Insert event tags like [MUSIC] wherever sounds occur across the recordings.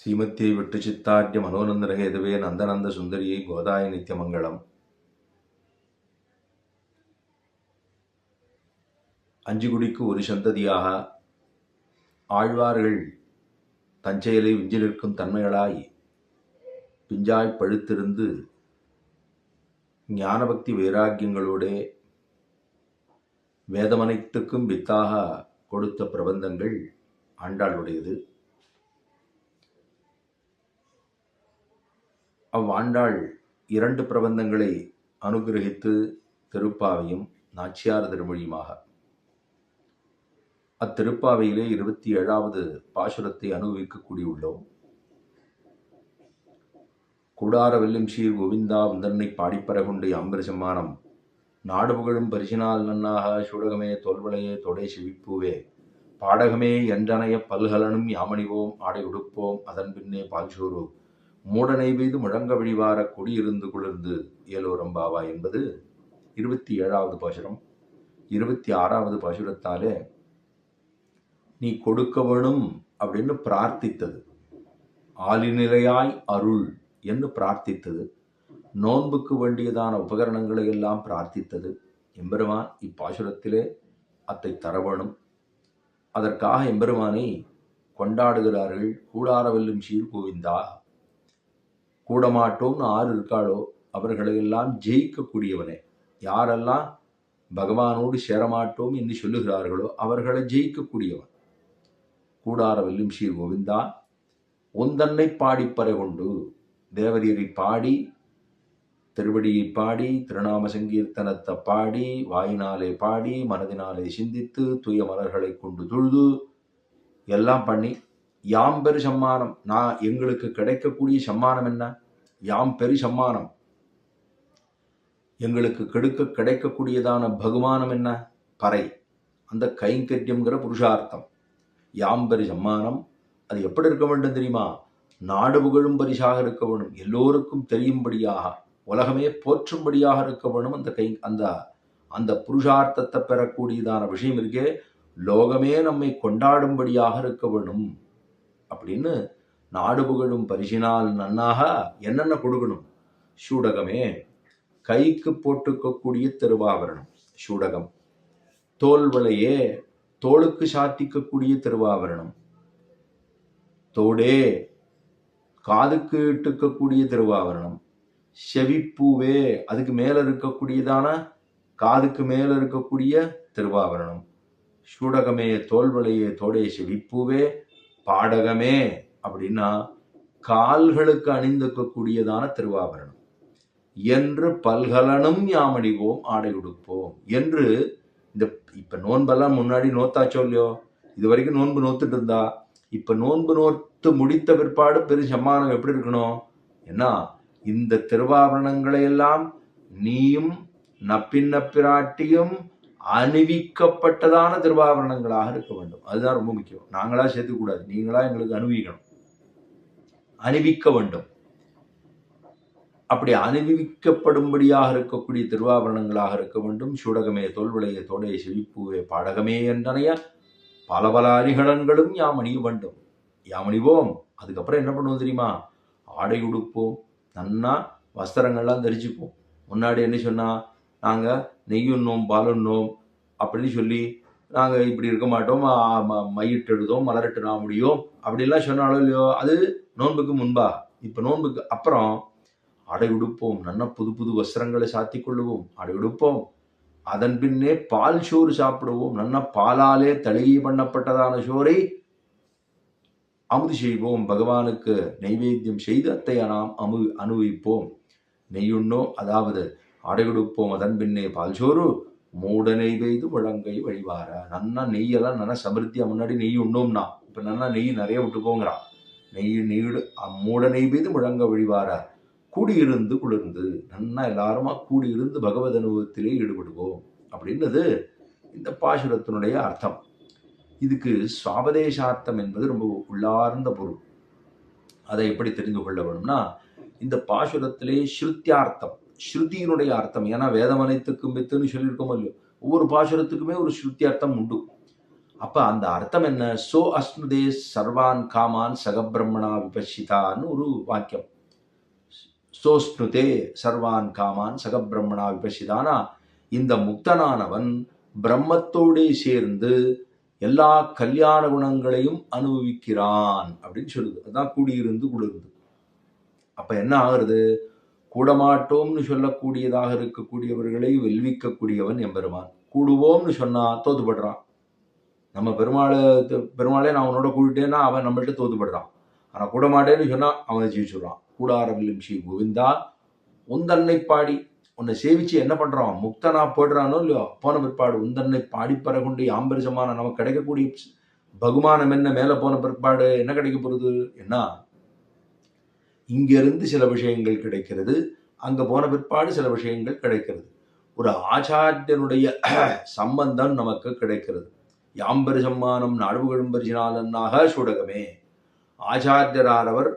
ஸ்ரீமத்தியை விட்டு சித்தார்ய மனோநந்தனகேதுவே நந்தநந்த சுந்தரியை கோதாய நித்தியமங்கலம் அஞ்சு குடிக்கு ஒரு சந்ததியாக ஆழ்வார்கள் தஞ்சையிலே விஞ்சிலிருக்கும் தன்மைகளாய் பிஞ்சாய் பழுத்திருந்து ஞானபக்தி வைராக்கியங்களோடே வேதமனைத்துக்கும் வித்தாக கொடுத்த பிரபந்தங்கள் ஆண்டாளுடையது. அவ்வாண்டாள் இரண்டு பிரபந்தங்களை அனுகிரகித்து திருப்பாவையும் நாச்சியார் திருமொழியுமாக. அத்திருப்பாவையிலே இருபத்தி ஏழாவது பாசுரத்தை அனுபவிக்கக்கூடியுள்ளோம். கூடார வெல்லும் சீர் கோவிந்தா உந்தன்னை பாடிப்பறகுண்டு அம்பர சம்மானம் நாடு புகழும் பரிசினால் நன்னாக சூடகமே தொல்வளையே தொடை செவிப்பூவே பாடகமே என்றனைய பல்கலனும் யாமணிவோம் ஆடை உடுப்போம் அதன் பின்னே பால்சோறு மூடனை மீது முழங்க வழிவார கொடியிருந்து குளிர்ந்து ஏலோரம்பாவா என்பது இருபத்தி ஏழாவது பாசுரம். இருபத்தி ஆறாவது பாசுரத்தாலே நீ கொடுக்க வேணும் அப்படின்னு பிரார்த்தித்தது. ஆலிநிலையாய் அருள் என்று பிரார்த்தித்தது. நோன்புக்கு வேண்டியதான உபகரணங்களை எல்லாம் பிரார்த்தித்தது. எம்பெருமான் இப்பாசுரத்திலே அத்தை தரவேணும் அதற்காக எம்பெருமானை கொண்டாடுகிறார்கள். கூடாரவெல்லும் சீர் கோவிந்தா கூடமாட்டோம்னு ஆறு இருக்காளோ அவர்களையெல்லாம் ஜெயிக்கக்கூடியவனே. யாரெல்லாம் பகவானோடு சேரமாட்டோம் என்று சொல்லுகிறார்களோ அவர்களை ஜெயிக்கக்கூடியவன். கூடார வெல்லும் ஸ்ரீ கோவிந்தா உந்தன்னை பாடிப்பறை கொண்டு தேவரீரை பாடி திருவடியை பாடி திருநாம சங்கீர்த்தனத்தை பாடி வாயினாலே பாடி மனதினாலே சிந்தித்து தூய மலர்களை கொண்டு தொழுது எல்லாம் பண்ணி யாம் பெரு சம்மானம். நான் எங்களுக்கு கிடைக்கக்கூடிய சம்மானம் என்ன? யாம் பெரு சம்மானம். எங்களுக்கு கெடுக்க கிடைக்கக்கூடியதான பகுமானம் என்ன? பறை. அந்த கைங்கரியம்ங்கிற புருஷார்த்தம். யாம் பெரு சம்மானம். அது எப்படி இருக்க வேண்டும் தெரியுமா? நாடு புகழும் பரிசாக இருக்க வேணும் எல்லோருக்கும் தெரியும்படியாக உலகமே போற்றும்படியாக இருக்க வேணும் அந்த கை அந்த அந்த புருஷார்த்தத்தை பெறக்கூடியதான விஷயம் இருக்கே லோகமே நம்மை கொண்டாடும்படியாக இருக்க வேணும் அப்படின்னு நாடு புகழும் பரிசினால் நன்னாக என்னென்ன கொடுக்கணும்? சூடகமே. கைக்கு போட்டுக்கக்கூடிய திருவாபரணம் சூடகம். தோல்வளையே தோளுக்கு சாத்திக்கக்கூடிய திருவாபரணம். தோடே காதுக்கு இட்டுக்கக்கூடிய திருவாபரணம். செவிப்பூவே அதுக்கு மேல இருக்கக்கூடியதான காதுக்கு மேல இருக்கக்கூடிய திருவாபரணம். சூடகமே தோல்வளையே தோடே செவிப்பூவே பாடகமே அப்படின்னா கால்களுக்கு அணிந்துக்கக்கூடியதான திருவாபரணம். என்று பல்கலனும் யாமடிவோம் ஆடை உடுப்போம். என்று இந்த இப்ப நோன்பெல்லாம் முன்னாடி நோத்தாச்சோ இல்லையோ? இது வரைக்கும் நோன்பு நோத்துட்டு இருந்தா? இப்ப நோன்பு நோத்து முடித்த பிற்பாடு பெரு சம்மானம் எப்படி இருக்கணும்? என்ன இந்த திருவாபரணங்களை எல்லாம் நீயும் நப்பின்ன பிராட்டியும் அணிவிக்கப்பட்டதான திருவாபரணங்களாக இருக்க வேண்டும். அதுதான் ரொம்ப முக்கியம். நாங்களா சேர்த்துக்கூடாது நீங்களா எங்களுக்கு அணிவிக்கணும். அணிவிக்க வேண்டும். அப்படி அணிவிக்கப்படும்படியாக இருக்கக்கூடிய திருவாபரணங்களாக இருக்க வேண்டும். சூடகமே தோல்விளைய தோடைய செழிப்புவே பாடகமே என்றனைய பல பல அணிகலன்களும் யாம் அணிய வேண்டும். யாம் அணிவோம். அதுக்கப்புறம் என்ன பண்ணுவோம் தெரியுமா? ஆடை உடுப்போம். நன்னா வஸ்திரங்கள்லாம் தரிச்சுப்போம். முன்னாடி என்ன சொன்னா? நாங்கள் நெய்யுண்ணோம் பாலுண்ணோம் அப்படின்னு சொல்லி நாங்கள் இப்படி இருக்க மாட்டோம். ம- மையிட்டு எழுதோம் மலரிட்டு நான் முடியும். அப்படிலாம் சொன்னாலும் இல்லையோ அது நோன்புக்கு முன்பா. இப்போ நோன்புக்கு அப்புறம் அடை உடுப்போம் நல்ல புது புது வஸ்திரங்களை சாத்தி கொள்ளுவோம் அடை உடுப்போம். அதன் பின்னே பால் சோறு சாப்பிடுவோம் நல்ல பாலாலே தலையை பண்ணப்பட்டதான சோறை அமுது செய்வோம். பகவானுக்கு நைவேத்தியம் செய்து அத்தையை நாம் அமு அனுபவிப்போம். நெய்யுண்ணோ அதாவது ஆடை அதன் பின்னே பால் சோறு மூட பெய்து முழங்கை வழிவார. நன்னா நெய்யெல்லாம் நல்லா சமிருத்தியா முன்னாடி நெய் உண்ணோம்னா. இப்போ நல்லா நெய் நிறைய விட்டுக்கோங்கிறான் நெய் நெய்டு மூட நெய் பெய்து முழங்க வழிவார. கூடியிருந்து குளிர்ந்து. நன்னா எல்லாருமா கூடியிருந்து பகவத் அனுபவத்திலே ஈடுபடுவோம். அப்படின்றது இந்த பாசுரத்தினுடைய அர்த்தம். இதுக்கு சுவாபதேசார்த்தம் என்பது ரொம்ப உள்ளார்ந்த பொருள். அதை எப்படி தெரிந்து கொள்ள வேணும்னா இந்த பாசுரத்திலே ஸ்ருத்தியார்த்தம் ஸ்ருதியினுடைய அர்த்தம். ஏன்னா வேதம் அனைத்துக்கும் வித்துன்னு சொல்லியிருக்கோம் இல்லையோ? ஒவ்வொரு பாசுரத்துக்குமே ஒரு ஸ்ருத்தியார்த்தம் உண்டு. அப்போ அந்த அர்த்தம் என்ன? சோ அஸ்னுதே சர்வான் காமான் சகபிரம்மணா விபஷிதான்னு ஒரு வாக்கியம். சோஸ்னுதே சர்வான் காமான் சகபிரம்மணா விபஷிதானா இந்த முக்தனானவன் பிரம்மத்தோடே சேர்ந்து எல்லா கல்யாண குணங்களையும் அனுபவிக்கிறான் அப்படின்னு சொல்லுது. அதான் கூடியிருந்து குளிர்ந்து. அப்போ என்ன ஆகுறது? கூடமாட்டோம்னு சொல்லக்கூடியதாக இருக்கக்கூடியவர்களை வெல்விக்கக்கூடியவன் எம்பெருமான் கூடுவோம்னு சொன்னா தோத்துப்படுறான். நம்ம பெருமாளை பெருமாளே நான் அவனோட கூட்டிட்டேன்னா அவன் நம்மள்கிட்ட தோத்துப்படுறான். ஆனால் கூடமாட்டேன்னு சொன்னால் சொன்னா அவன் ஜெயிச்சுடுறான் கூடாரவில்லும் ஸ்ரீ கோவிந்தா உந்தன்னை பாடி உன்னை சேவிச்சு என்ன பண்றான்? முக்தனா போடுறானோ இல்லையோ? போன பிற்பாடு உந்தன்னை பாடி பரகுண்டு ஆம்பரிசமான நமக்கு கிடைக்கக்கூடிய பகுமானம் என்ன? மேலே போன பிற்பாடு என்ன கிடைக்க போகிறது என்ன? இங்கிருந்து சில விஷயங்கள் கிடைக்கிறது அங்கே போன பிற்பாடு சில விஷயங்கள் கிடைக்கிறது. ஒரு ஆச்சாரியனுடைய [CLEARS THROAT] சம்பந்தம் நமக்கு கிடைக்கிறது. யாம்பரி சம்மானம் நடுவுகழும்பரிசினாலன்னாக சுடகமே. ஆச்சாரியரானவர்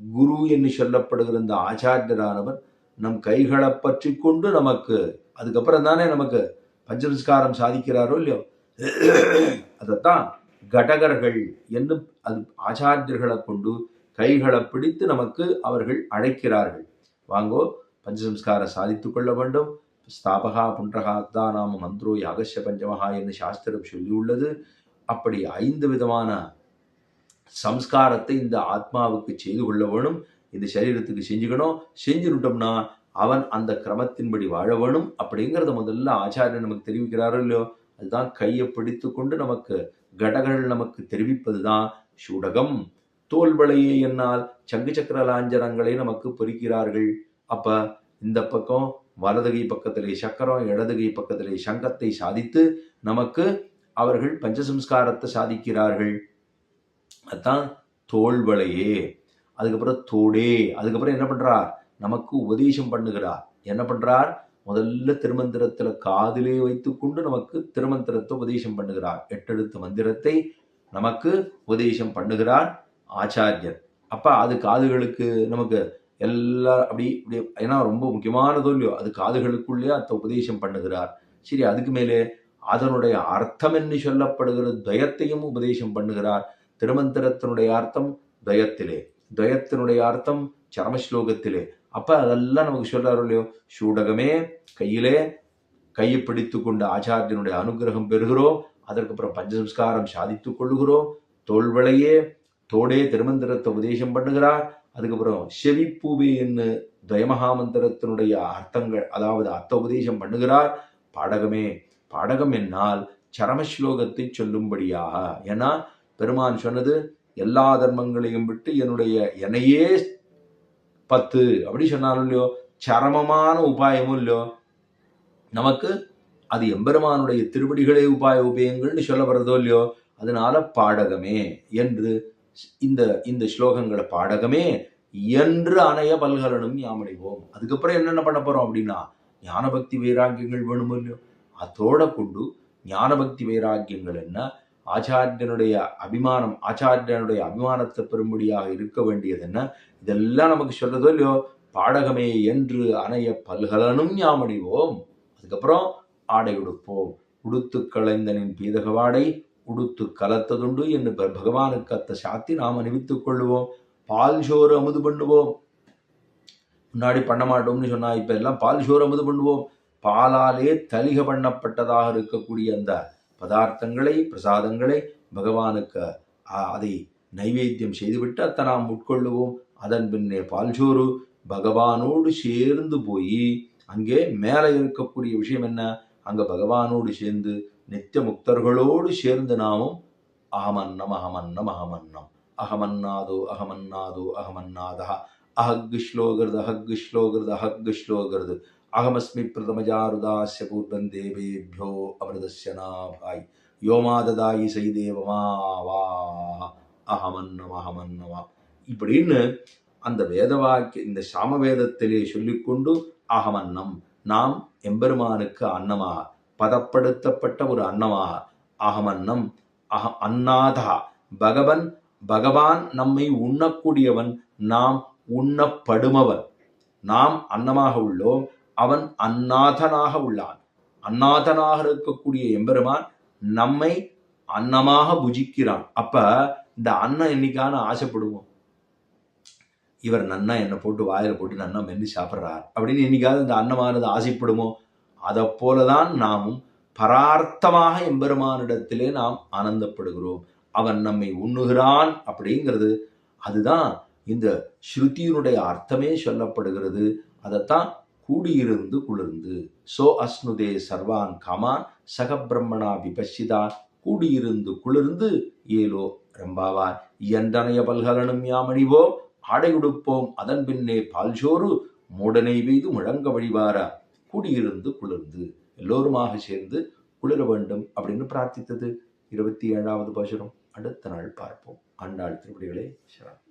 குரு என்று சொல்லப்படுகிற இந்த ஆச்சாரியரானவர் நம் கைகளை பற்றி கொண்டு நமக்கு அதுக்கப்புறம் தானே நமக்கு பஞ்சசம்ஸ்காரம் சாதிக்கிறாரோ இல்லையோ? [CLEARS THROAT] அதைத்தான் கடகர்கள் என்று அது ஆச்சாரியர்களை கொண்டு கைகளை பிடித்து நமக்கு அவர்கள் அழைக்கிறார்கள். வாங்கோ பஞ்சசம்ஸ்கார சாதித்துக் கொள்ள வேண்டும். ஸ்தாபகா புன்றகா நாம மந்த்ரோ யாகசிய பஞ்சமகா என்று சாஸ்திரம் சொல்லியுள்ளது. அப்படி ஐந்து விதமான சம்ஸ்காரத்தை இந்த ஆத்மாவுக்கு செய்து கொள்ள வேணும். இந்த சரீரத்துக்கு செஞ்சுக்கணும். செஞ்சுட்டோம்னா அவன் அந்த கிரமத்தின்படி வாழ வேணும். அப்படிங்கிறத முதல்ல ஆச்சாரியன் நமக்கு தெரிவிக்கிறாரோ இல்லையோ அதுதான் கையை பிடித்து கொண்டு நமக்கு கடகள் நமக்கு தெரிவிப்பது தான் சூடகம். தோல்வளையை என்னால் சங்கு சக்கர லாஞ்சனங்களை நமக்கு பொறிக்கிறார்கள். அப்ப இந்த பக்கம் வலதுகை பக்கத்திலே சக்கரம் இடதுகை பக்கத்திலே சங்கத்தை சாதித்து நமக்கு அவர்கள் பஞ்சசம்ஸ்காரத்தை சாதிக்கிறார்கள். அதான் தோல்வளையே அதுக்கப்புறம் தோடே. அதுக்கப்புறம் என்ன பண்றார்? நமக்கு உபதேசம் பண்ணுகிறார். என்ன பண்றார்? முதல்ல திருமந்திரத்துல காதிலே வைத்துக்கொண்டு நமக்கு திருமந்திரத்தை உபதேசம் பண்ணுகிறார். எட்டெழுத்து மந்திரத்தை நமக்கு உபதேசம் பண்ணுகிறார். ஆச்சாரியர். அப்போ அது காதுகளுக்கு நமக்கு எல்லா அப்படி இப்படி ஏன்னா ரொம்ப முக்கியமானதோ இல்லையோ அது காதுகளுக்குள்ளே அந்த உபதேசம் பண்ணுகிறார். சரி அதுக்கு மேலே அதனுடைய அர்த்தம் என்று சொல்லப்படுகிற துவயத்தையும் உபதேசம் பண்ணுகிறார். திருமந்திரத்தினுடைய அர்த்தம் துவயத்திலே துவயத்தினுடைய அர்த்தம் சரமஸ்லோகத்திலே. அப்போ அதெல்லாம் நமக்கு சொல்றாரு இல்லையோ சூடகமே கையிலே கையை பிடித்து கொண்ட ஆச்சாரியனுடைய அனுகிரகம் பெறுகிறோம் அதற்கப்புறம் பஞ்சசம்ஸ்காரம் சாதித்துக் கொள்ளுகிறோம் தோல்வளையே தோடே திருமந்திரத்தை உபதேசம் பண்ணுகிறார். அதுக்கப்புறம் செவிப்பூவி என்று துவயமகாமந்திரத்தினுடைய அர்த்தங்கள் அதாவது அர்த்த உபதேசம் பண்ணுகிறார். பாடகமே பாடகம் என்னால் சரமஸ்லோகத்தை சொல்லும்படியாக ஏன்னா பெருமான் சொன்னது எல்லா தர்மங்களையும் விட்டு என்னுடைய என்னையே பத்து. அப்படி சொன்னாலும் இல்லையோ சரமமான உபாயமும் இல்லையோ நமக்கு அது எம்பெருமானுடைய திருவடிகளே உபாய உபயங்கள்னு சொல்லப்படுறதோ இல்லையோ அதனால பாடகமே என்று இந்த இந்த ஸ்லோகங்களை பாடகமே என்று அணைய பல்கலனும் யாமடைவோம். அதுக்கப்புறம் என்னென்ன பண்ண போறோம் அப்படின்னா ஞானபக்தி வைராக்கியங்கள் வேணுமோ இல்லையோ? அதோட கொண்டு ஞானபக்தி வைராக்கியங்கள் என்ன? ஆச்சாரியனுடைய அபிமானம் ஆச்சாரியனுடைய அபிமானத்தை பெறும்படியாக இருக்க வேண்டியது என்ன? இதெல்லாம் நமக்கு சொல்றதோ இல்லையோ? பாடகமே என்று அணைய பல்கலனும் யாமடிவோம். அதுக்கப்புறம் ஆடை உடுப்போம். உடுத்து களைந்தனின் பீதகவாடை உடுத்து கலத்ததுண்டு என்று பகவானுக்கு அத்த சாத்தி நாம் அணிவித்துக் கொள்ளுவோம். பால் சோறு அமுது பண்ணுவோம். முன்னாடி பண்ண மாட்டோம்னு சொன்னா இப்ப எல்லாம் பால் சோறு அமுது பண்ணுவோம். பாலாலே தலிக பண்ணப்பட்டதாக இருக்கக்கூடிய அந்த பதார்த்தங்களை பிரசாதங்களை பகவானுக்கு அதை நைவேத்தியம் செய்துவிட்டு அத்தை நாம் உட்கொள்ளுவோம். அதன் பின்னே பால்சோறு பகவானோடு சேர்ந்து போய் அங்கே மேலே இருக்கக்கூடிய விஷயம் என்ன? அங்கே பகவானோடு சேர்ந்து நித்திய முக்தர்களோடு சேர்ந்து நாமும் அகமன்னம் அகமன்னம் அகமன்னம் அகமன்னாதோ அகமன்னாதோ அகமன்னாதா அஹக்கு ஸ்லோகிருது அஹக்கு ஸ்லோகிருது அஹக்கு ஸ்லோகிருது. அகமஸ்மி பிரதமஜாருதாசிய பூர்வம் தேவேபியோ அமிர்தஸ்ய யோமாததாயி சைதேவமா வா. அகமன்னம் அகமன்னமா இப்படின்னு அந்த வேதவாக்கிய இந்த சாமவேதத்திலே சொல்லிக்கொண்டு அகமன்னம் நாம் எம்பெருமானுக்கு அன்னமாக பதப்படுத்தப்பட்ட ஒரு அன்னமாக. அகமன்னம் அக அன்னாதா. பகவன் பகவான் நம்மை உண்ணக்கூடியவன் நாம் உண்ணப்படுமவன் நாம் அன்னமாக உள்ளோம் அவன் அன்னாதனாக உள்ளான். அன்னாதனாக இருக்கக்கூடிய எம்பெருமான் நம்மை அன்னமாக புஜிக்கிறான். அப்ப இந்த அன்னம் என்னைக்கான ஆசைப்படுவோம். இவர் நன்னா என்னை போட்டு வாயில போட்டு நன்னா மென்று சாப்பிட்றார். அப்படின்னு என்னைக்காவது இந்த அன்னமானது ஆசைப்படுமோ? அதை போலதான் நாமும் பரார்த்தமாக எம்பெருமானிடத்திலே நாம் ஆனந்தப்படுகிறோம். அவன் நம்மை உண்ணுகிறான் அப்படிங்கிறது அதுதான் இந்த ஸ்ருதியினுடைய அர்த்தமே சொல்லப்படுகிறது. அதைத்தான் கூடியிருந்து குளிர்ந்து. சோ அஸ்னுதே சர்வான் காமான் சகபிரம்மணா விபஷிதா கூடியிருந்து குளிர்ந்து ஏலோ ரம்பாவார். இயன்றனைய பல்கலனும் யாமணிவோ. ஆடையுடுப்போம் அதன் பின்னே பால்சோறு. மூடனை பெய்து முழங்க வழிவாரா. கூடியிருந்து குளிர்ந்து எல்லோருமாக சேர்ந்து குளிர வேண்டும் அப்படின்னு பிரார்த்தித்தது. இருபத்தி ஏழாவது பசுரம். அடுத்த நாள் பார்ப்போம். அந்நாள் திருப்படிகளே சரணம்